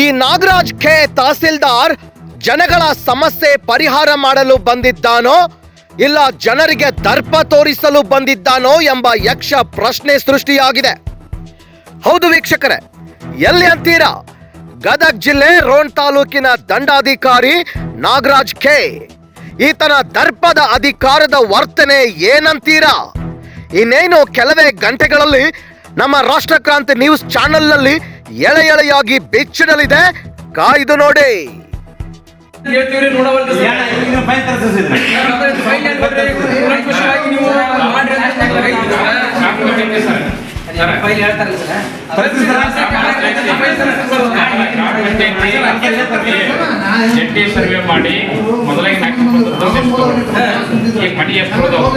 ಈ ನಾಗರಾಜ್ ಕೆ ತಹಸೀಲ್ದಾರ್ ಜನಗಳ ಸಮಸ್ಯೆ ಪರಿಹಾರ ಮಾಡಲು ಬಂದಿದ್ದಾನೋ, ಇಲ್ಲ ಜನರಿಗೆ ದರ್ಪ ತೋರಿಸಲು ಬಂದಿದ್ದಾನೋ ಎಂಬ ಯಕ್ಷ ಪ್ರಶ್ನೆ ಸೃಷ್ಟಿಯಾಗಿದೆ. ಹೌದು ವೀಕ್ಷಕರೇ, ಎಲ್ಲಿ ಅಂತೀರಾ? ಗದಗ್ ಜಿಲ್ಲೆ ರೋಣ್ ತಾಲೂಕಿನ ದಂಡಾಧಿಕಾರಿ ನಾಗರಾಜ್ ಖೆ ಈತನ ದರ್ಪದ ಅಧಿಕಾರದ ವರ್ತನೆ ಏನಂತೀರಾ? ಇನ್ನೇನು ಕೆಲವೇ ಗಂಟೆಗಳಲ್ಲಿ ನಮ್ಮ ರಾಷ್ಟ್ರಕ್ರಾಂತಿ ನ್ಯೂಸ್ ಚಾನೆಲ್ನಲ್ಲಿ ಎಳೆ ಎಳೆಯಾಗಿ ಬೆಚ್ಚಿಡಲಿದೆ ಕಾಯ್ದು ನೋಡಿ ಹೇಳ್ತೀವ್ರಿ ನೋಡವಲ್ರಿ ಸರ್. ಈಗ ಫೈಲ್ ತರಿಸಿದ್ರಿ ಅದೇ ಫೈಲ್ ಏನ್ ಬರ್ರಿ? ಕೂಲಂಕುಷವಾಗಿ ನೀವು ಮಾಡ್ರಿ ಅಂತ ಹೇಳ್ತೀವಿ ಸರ್. ಫೈಲ್ ಹೇಳ್ತಾರಲ್ಲ ಸರ್ ಜಂಟಿ ಸರ್ವೆ ಮಾಡಿ ಮೊದಲಾಗಿ ನಾಲ್ಕು ಮಡಿ ಎಷ್ಟು ಉಳ್ದವು?